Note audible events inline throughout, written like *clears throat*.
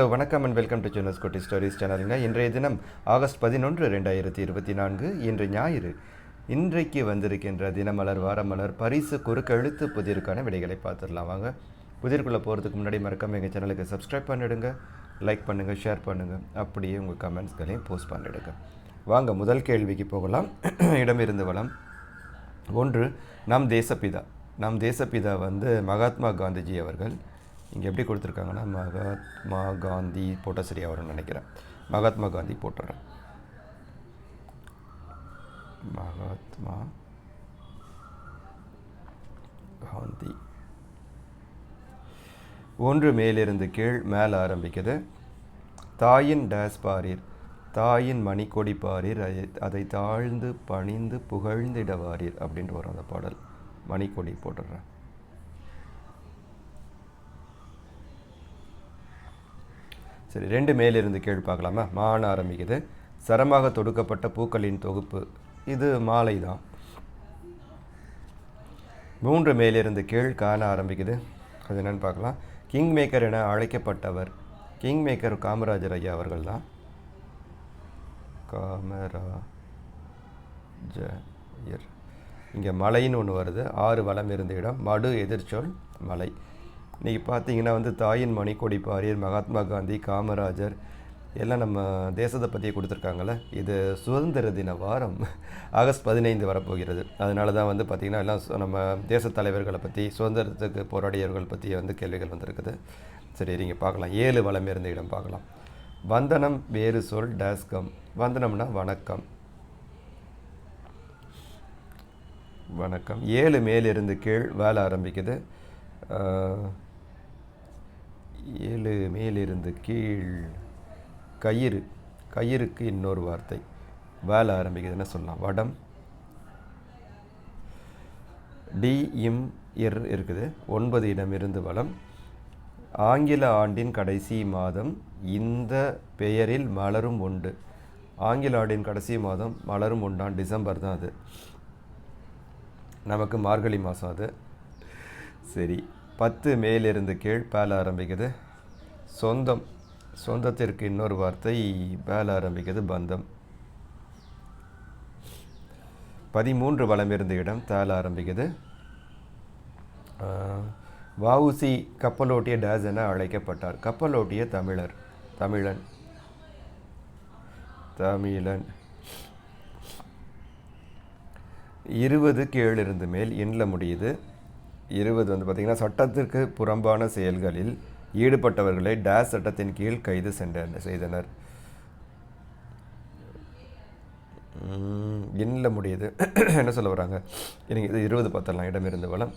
Hello வணக்கம் and welcome to ஜூனஸ் கோட்டி stories சேனலுங்க இன்றைய தினம் ஆகஸ்ட் பதினொன்று ரெண்டாயிரத்தி இருபத்தி நான்கு இன்று ஞாயிறு. இன்றைக்கு வந்திருக்கின்ற தினமலர் வாரமலர் பரிசு குறுக்கெழுத்து புதிருக்கான விடைகளை பார்த்துடலாம். வாங்க புதிர்க்குள்ளே போகிறதுக்கு முன்னாடி மறக்காமல் எங்கள் சேனலுக்கு சப்ஸ்கிரைப் பண்ணிவிடுங்க லைக் பண்ணுங்கள் ஷேர் பண்ணுங்கள் அப்படியே உங்கள் கமெண்ட்ஸ்களையும் போஸ்ட் பண்ணிவிடுங்க வாங்க முதல் கேள்விக்கு போகலாம். *clears throat* இடமிருந்து வளம் ஒன்று நம் தேசப்பிதா. நம் தேசப்பிதா வந்து மகாத்மா காந்திஜி அவர்கள் இங்கே எப்படி கொடுத்துருக்காங்கன்னா மகாத்மா காந்தி போட்டால் சரியாக வரும்னு நினைக்கிறேன் மகாத்மா காந்தி போட்டுறேன் மகாத்மா காந்தி. ஒன்று மேலிருந்து கீழ் மேலே ஆரம்பிக்குது. தாயின் டேஸ் பாரீர் தாயின் மணிக்கொடி பாரீர் அதை- அதை தாழ்ந்து பணிந்து புகழ்ந்திடவாரீர் அப்படின்ட்டு வரும் அந்த பாடல். மணிக்கொடி போட்டுடுறேன். சரி ரெண்டு மேலிருந்து கீழ் பார்க்கலாமா? மான் ஆரம்பிக்குது. சரமாக தொடுக்கப்பட்ட பூக்களின் தொகுப்பு இது மாலை தான் மூன்று மேலிருந்து கீழ் காண ஆரம்பிக்குது. அது என்னன்னு பார்க்கலாம். கிங் மேக்கர் என அழைக்கப்பட்டவர் கிங் மேக்கர் காமராஜர் ஐயா அவர்கள் தான் காமராஜர். இங்கே மலைன்னு ஒன்று வருது. ஆறு வளம் இருந்த இடம் மடு எதிர்ச்சொல் மலை. இன்றைக்கி பார்த்தீங்கன்னா வந்து தாயின் மணிக்கொடி பாரியர் மகாத்மா காந்தி காமராஜர் எல்லாம் நம்ம தேசத்தை பற்றி கொடுத்துருக்காங்கல்ல. இது சுதந்திர தின வாரம். ஆகஸ்ட் பதினைந்து வரப்போகிறது. அதனால தான் வந்து பார்த்திங்கன்னா எல்லாம் சு- நம்ம தேசத் தலைவர்களை பற்றி சுதந்திரத்துக்கு போராடியவர்கள் பற்றி வந்து கேள்விகள் வந்திருக்குது. சரி நீங்க பார்க்கலாம். ஏழு வளம் இருந்த இடம் பார்க்கலாம். வந்தனம் வேறு சொல் டேஸ்கம். வந்தனம்னா வணக்கம். வணக்கம். ஏழு மேலிருந்து கீழ் வேலை ஆரம்பிக்குது. மேலிருந்து கீழ் கயிறு கயிறுக்கு இன்னொரு வார்த்தை. வேலை ஆரம்பிக்குதுன்னு சொல்லலாம்? வடம். டி இம் இர் இருக்குது. ஒன்பது இடம் இருந்து வளம். ஆங்கில ஆண்டின் கடைசி மாதம் இந்த பெயரில் மலரும் உண்டு. ஆங்கில ஆண்டின் கடைசி மாதம் மலரும் உண்டான். டிசம்பர் தான் அது. நமக்கு மார்கழி மாதம் அது. சரி. பத்து மேலிருந்து கீழ் பேல ஆரம்பிக்குது. சொந்தம் சொந்தத்திற்கு இன்னொரு வார்த்தை பேல ஆரம்பிக்கிறது பந்தம். பதிமூன்று வளம் இருந்த இடம் தேல ஆரம்பிக்குது வவுசி கப்பலோட்டிய டேஸ் என அழைக்கப்பட்டார். கப்பலோட்டிய தமிழர் தமிழன் தமிழன். இருபது கீழிருந்து மேல் எண்ணில் முடியுது. இருபது வந்து பார்த்திங்கன்னா சட்டத்திற்கு புறம்பான செயல்களில் ஈடுபட்டவர்களை டேஸ் சட்டத்தின் கீழ் கைது சென்ற செய்தனர். எண்ணில் முடியுது? *clears throat* என்ன சொல்ல வராங்க? எனக்கு இது இருபது பத்தலாம் இடமிருந்து வளம்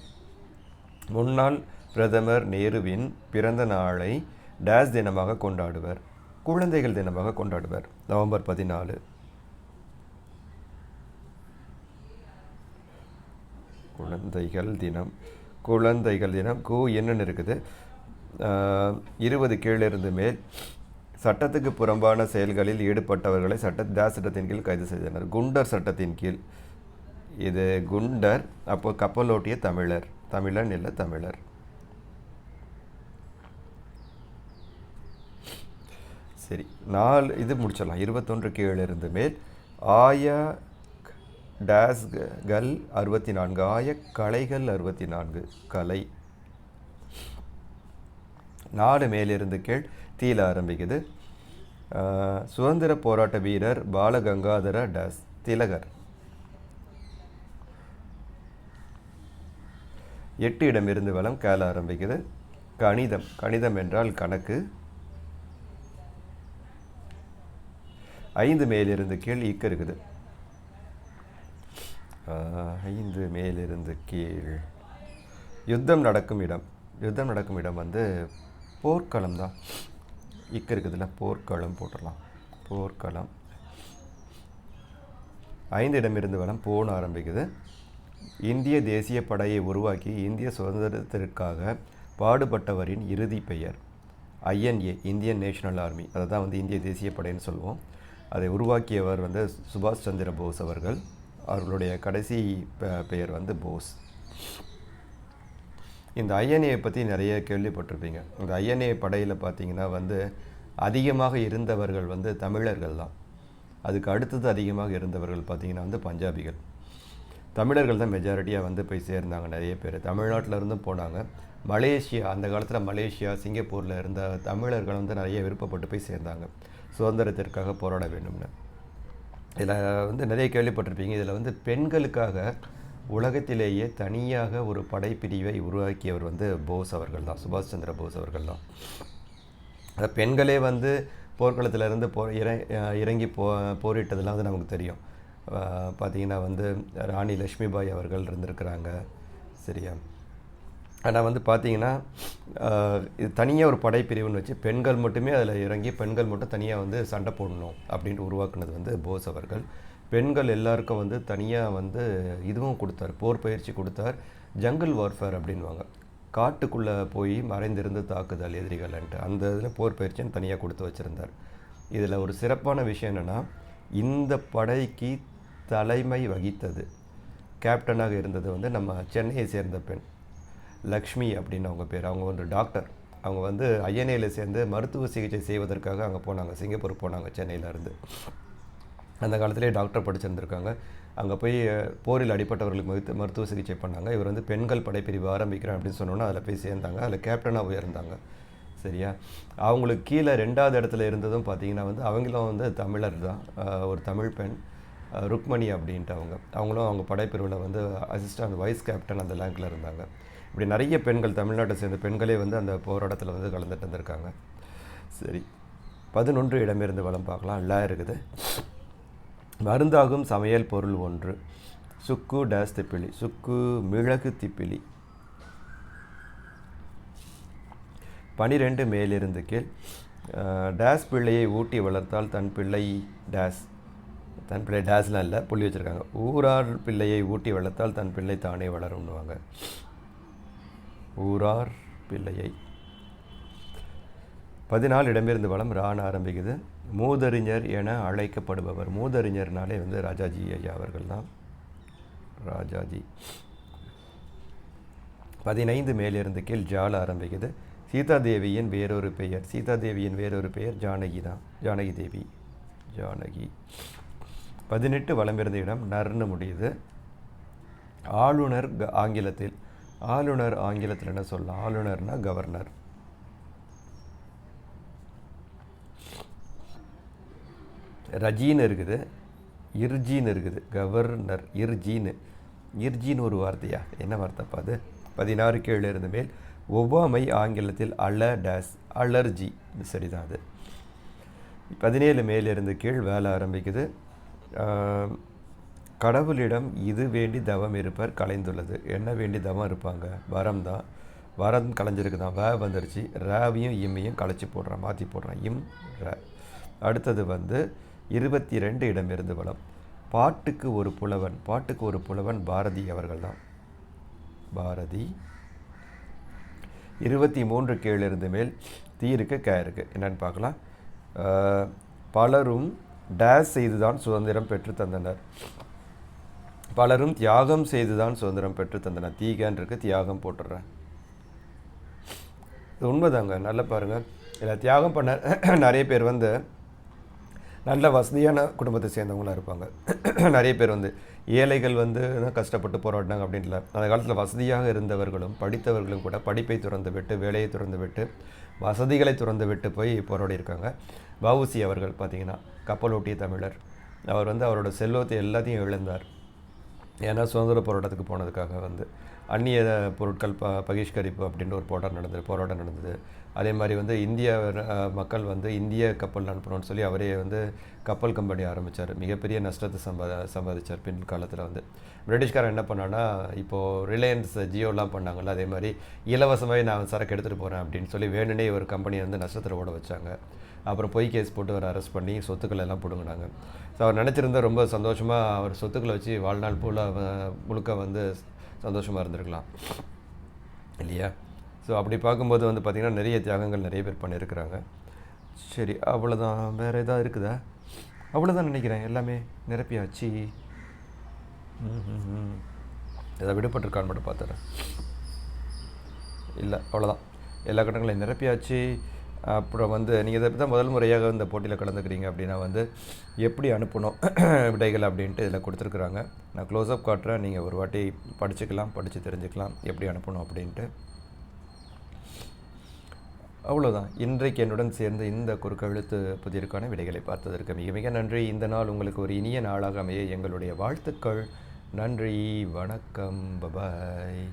முன்னாள் பிரதமர் நேருவின் பிறந்த நாளை டேஸ் தினமாக கொண்டாடுவர். குழந்தைகள் தினமாக கொண்டாடுவர். நவம்பர் பதினாலு. குழந்தைகள் தினம். குழந்தைகள் தினம். கு என்னென்னு இருக்குது? இருபது கீழிருந்து மேல் சட்டத்துக்கு புறம்பான செயல்களில் ஈடுபட்டவர்களை சட்ட டேஸ் சட்டத்தின் கீழ் கைது செய்தனர். குண்டர் சட்டத்தின் கீழ். இது குண்டர் அப்போ கப்பலோட்டிய தமிழர். தமிழன் இல்லை தமிழர். சரி நாலு இது முடிச்சிடலாம். இருபத்தொன்று கீழிருந்து மேல். ஆய டேஸ்கள் அறுபத்தி நான்கு ஆய கலைகள் அறுபத்தி நான்கு கலை. நாலு மேலிருந்து கீழ் தீல ஆரம்பிக்குது. சுதந்திர போராட்ட வீரர் பாலகங்காதர டஸ் திலகர். எட்டு இடம் இருந்து வளம் கேள ஆரம்பிக்குது. கணிதம் கணிதம் என்றால் கணக்கு. ஐந்து மேலிருந்து கீழ் ஈக்க இருக்குது. ஐந்து மேலிருந்து கீழ். யுத்தம் நடக்கும் இடம் யுத்தம் நடக்கும் இடம் வந்து போர்க்களம் தான் இக்கு இருக்குதுல்ல போர்க்களம் போட்டுடலாம் போர்க்களம். ஐந்து இடமிருந்து வளம் போன ஆரம்பிக்குது. இந்திய தேசிய படையை உருவாக்கி இந்திய சுதந்திரத்திற்காக பாடுபட்டவரின் இறுதி பெயர் ஐஎன்ஏ இந்தியன் நேஷனல் ஆர்மி. அதை தான் வந்து இந்திய தேசிய படைன்னு சொல்லுவோம். அதை உருவாக்கியவர் வந்து சுபாஷ் சந்திர போஸ் அவர்கள். அவர்களுடைய கடைசி பெ- பெயர் வந்து போஸ். இந்த ஐஎன்ஏ பற்றி நிறைய கேள்விப்பட்டிருப்பீங்க. இந்த ஐஎன்ஏ படையில் பார்த்தீங்கன்னா வந்து அதிகமாக இருந்தவர்கள் வந்து தமிழர்கள் தான். அதுக்கு அடுத்தது அதிகமாக இருந்தவர்கள் பார்த்திங்கன்னா வந்து பஞ்சாபிகள். தமிழர்கள் தான் மெஜாரிட்டியாக வந்து போய் சேர்ந்தாங்க நிறைய பேர். தமிழ்நாட்டில் இருந்தும் போனாங்க. மலேசியா அந்த காலத்தில் மலேசியா சிங்கப்பூரில் இருந்த தமிழர்கள் வந்து நிறைய விருப்பப்பட்டு போய் சேர்ந்தாங்க. சுதந்திரத்திற்காக போராட வேண்டும்னு. இதில் வந்து நிறைய கேள்விப்பட்டிருப்பீங்க. இதில் வந்து பெண்களுக்காக உலகத்திலேயே தனியாக ஒரு படைப்பிரிவை உருவாக்கியவர் வந்து போஸ் அவர்கள் தான் சுபாஷ் சந்திர போஸ் அவர்கள் தான் பெண்களே வந்து போர்க்களத்திலேருந்து போ இற இறங்கி போ போரிட்டதெல்லாம் வந்து நமக்கு தெரியும். பார்த்தீங்கன்னா வந்து ராணி லக்ஷ்மிபாய் அவர்கள் இருந்திருக்கிறாங்க சரியா? ஆனால் வந்து பார்த்தீங்கன்னா இது தனியாக ஒரு படைப்பிரிவுன்னு வச்சு பெண்கள் மட்டுமே அதில் இறங்கி பெண்கள் மட்டும் தனியாக வந்து சண்டை போடணும் அப்படின்ட்டு உருவாக்குனது வந்து போஸ் அவர்கள். பெண்கள் எல்லாருக்கும் வந்து தனியாக வந்து இதுவும் கொடுத்தார். போர் பயிற்சி கொடுத்தார். ஜங்கிள் வார்ஃபேர் அப்படின்வாங்க காட்டுக்குள்ளே போய் மறைந்திருந்து தாக்குதல் எதிரிகள்ன்ட்டு அந்த இதில் போர் பயிற்சின்னு தனியாக கொடுத்து வச்சுருந்தார். இதில் ஒரு சிறப்பான விஷயம் என்னென்னா இந்த படைக்கு தலைமை வகித்தது கேப்டனாக இருந்தது வந்து நம்ம சென்னையை சேர்ந்த பெண். லக்ஷ்மி அப்படின்னு அவங்க பேர். அவங்க வந்து டாக்டர். அவங்க வந்து ஐஎன்ஏயில் சேர்ந்து மருத்துவ சிகிச்சை செய்வதற்காக அங்கே போனாங்க. சிங்கப்பூர் போனாங்க சென்னையிலேருந்து அந்த காலத்திலே டாக்டர் படிச்சிருந்திருக்காங்க. அங்கே போய் போரில் அடிப்பட்டவர்களுக்கு மருத்து மருத்துவ சிகிச்சை பண்ணாங்க. இவர் வந்து பெண்கள் படைப்பிரிவு ஆரம்பிக்கிறேன் அப்படின்னு சொன்னோன்னா அதில் போய் சேர்ந்தாங்க. அதில் கேப்டனாக உயர்ந்தாங்க. சரியா? அவங்களுக்கு கீழே ரெண்டாவது இடத்துல இருந்ததும் பார்த்தீங்கன்னா வந்து அவங்களும் வந்து தமிழர் தான். ஒரு தமிழ் பெண் ருக்மணி அப்படின்ட்டு அவங்க. அவங்களும் அவங்க படைப்பிரிவில் வந்து அசிஸ்டன்ட் வைஸ் கேப்டன் அந்த லேங்கில் இருந்தாங்க. இப்படி நிறைய பெண்கள் தமிழ்நாட்டை சேர்ந்த பெண்களே வந்து அந்த போராட்டத்தில் வந்து கலந்துட்டு வந்திருக்காங்க சரி. பதினொன்று இடமிருந்து வளம் பார்க்கலாம். எல்லாம் இருக்குது. மருந்தாகும் சமையல் பொருள் ஒன்று. சுக்கு டேஸ் திப்பிலி. சுக்கு மிளகு திப்பிலி. பனிரெண்டு மேலிருந்து கீழ். டேஸ் பிள்ளையை ஊட்டி வளர்த்தால் தன் பிள்ளை டேஸ். தன் பிள்ளை டேஸ்லாம் இல்லை புள்ளி வச்சுருக்காங்க. ஊரார் பிள்ளையை ஊட்டி வளர்த்தால் தன் பிள்ளை தானே வளரும்னுவாங்க. ஊரார் பிள்ளையை. பதினாலு இடமிருந்து வளம் ராண ஆரம்பிக்குது. மூதறிஞர் என அழைக்கப்படுபவர். மூதறிஞர்னாலே வந்து ராஜாஜி ஐயா அவர்கள் தான் ராஜாஜி. பதினைந்து மேலிருந்து கீழ் ஜால ஆரம்பிக்குது. சீதாதேவியின் வேறொரு பெயர். சீதாதேவியின் வேறொரு பெயர் ஜானகி தான். ஜானகி தேவி. ஜானகி. பதினெட்டு வளமிருந்த இடம் நர்னு முடியுது. ஆளுநர் ஆங்கிலத்தில் ஆளுநர் ஆங்கிலத்தில் என்ன சொல்லலாம் ஆளுநர்னா கவர்னர் ரஜின்னு இருக்குது. இர்ஜின்னு இருக்குது. கவர்னர் இர்ஜின்னு. இர்ஜின்னு ஒரு வார்த்தையா? என்ன வார்த்தைப்பா அது? பதினாறு கீழே இருந்த மேல் ஒவ்வாமை ஆங்கிலத்தில் அல டேஸ் அலர்ஜி. சரிதான் அது. பதினேழு மேலிருந்து கீழ் வேலை ஆரம்பிக்குது. கடவுளிடம் இது வேண்டி தவம் இருப்பர் கலைந்துள்ளது. என்ன வேண்டி தவம் இருப்பாங்க? வரம் தான். வரம் கலைஞ்சிருக்கு தான் வே வந்துருச்சு. ரேவையும் இம்மையும் கலைச்சி போடுறான். மாற்றி போடுறான். இம் ர. அடுத்தது வந்து இருபத்தி ரெண்டு இடமிருந்து வளம். பாட்டுக்கு ஒரு புலவன் பாட்டுக்கு ஒரு புலவன் பாரதி அவர்கள் தான் பாரதி. இருபத்தி மூன்று கீழிருந்து மேல் தீருக்கு க இருக்கு. என்னன்னு பார்க்கலாம். பலரும் டேஸ் செய்துதான் சுதந்திரம் பெற்று தந்தனர். பலரும் தியாகம் செய்துதான் சுதந்திரம் பெற்று தந்தனர். தீகன் தியாகம் போட்டுடுறேன். இது உண்மைதாங்க நல்லா பாருங்கள் இதில் தியாகம் பண்ண நிறைய பேர் வந்து நல்ல வசதியான குடும்பத்தை சேர்ந்தவங்களாக இருப்பாங்க. நிறைய பேர் வந்து ஏழைகள் வந்து கஷ்டப்பட்டு போராடினாங்க அப்படின்ல அந்த காலத்தில் வசதியாக இருந்தவர்களும் படித்தவர்களும் கூட படிப்பை திறந்து விட்டு வேலையை திறந்து விட்டு வசதிகளை திறந்து விட்டு போய் போராடி இருக்காங்க. வவுசி அவர்கள் பார்த்திங்கன்னா கப்பலோட்டிய தமிழர். அவர் வந்து அவரோட செல்வத்தை எல்லாத்தையும் இழந்தார். ஏன்னா சுதந்திர போராட்டத்துக்கு போனதுக்காக வந்து அந்நிய பொருட்கள் ப பகிஷ்கரிப்பு அப்படின்ற ஒரு போராட்டம் நடந்தது போராட்டம் நடந்தது. அதே மாதிரி வந்து இந்திய மக்கள் வந்து இந்திய கப்பல் அனுப்பணும்னு சொல்லி அவரே வந்து கப்பல் கம்பெனி ஆரம்பித்தார் மிகப்பெரிய நஷ்டத்தை சம்பா சம்பாதிச்சார் பின் காலத்தில் வந்து. பிரிட்டிஷ்காரன் என்ன பண்ணான்னா இப்போது ரிலையன்ஸ் ஜியோலாம் பண்ணாங்கல்ல அதே மாதிரி இலவசமாகவே நான் சரக்கு எடுத்துகிட்டு போகிறேன் அப்படின்னு சொல்லி வேணுனே ஒரு கம்பெனியை வந்து நஷ்டத்தில் ஓட வச்சாங்க. அப்புறம் பொய் கேஸ் போட்டு அவர் அரெஸ்ட் பண்ணி சொத்துக்களை எல்லாம் பிடுங்கினாங்க. ஸோ அவர் நினச்சிருந்தா ரொம்ப சந்தோஷமாக அவர் சொத்துக்களை வச்சு வாழ்நாள் போல் முழுக்க வந்து சந்தோஷமாக இருந்திருக்கலாம். இல்லையா? ஸோ அப்படி பார்க்கும்போது வந்து பார்த்திங்கன்னா நிறைய தியாகங்கள் நிறைய பேர் பண்ணியிருக்கிறாங்க. சரி அவ்வளோதான் வேறு எதாவது இருக்குதா? அவ்வளோதான் நினைக்கிறேன். எல்லாமே நிரப்பியாச்சு. எதாவது விடுபட்டிருக்கான்னு மட்டும் பார்த்துறேன் இல்லை அவ்வளோதான் எல்லா கட்டங்களையும் நிரப்பியாச்சு. அப்புறம் வந்து நீங்கள் இதை தான் முதல் முறையாக இந்த போட்டியில் கலந்துக்கிறீங்க அப்படின்னா வந்து எப்படி அனுப்பணும் *clears throat* விடைகள் அப்படின்ட்டு இதில் கொடுத்துருக்குறாங்க. நான் க்ளோஸ்அப் காட்டுறேன். நீங்கள் ஒரு வாட்டி படிச்சுக்கலாம் படித்து தெரிஞ்சுக்கலாம் எப்படி அனுப்பணும் அப்படின்ட்டு. அவ்வளோதான் இன்றைக்கு என்னுடன் சேர்ந்து இந்த குறுக்கெழுத்து புதிருக்கான விடைகளை பார்த்ததற்கு மிக மிக நன்றி. இந்த நாள் உங்களுக்கு ஒரு இனிய நாளாக அமைய எங்களுடைய வாழ்த்துக்கள். நன்றி வணக்கம். பபாய்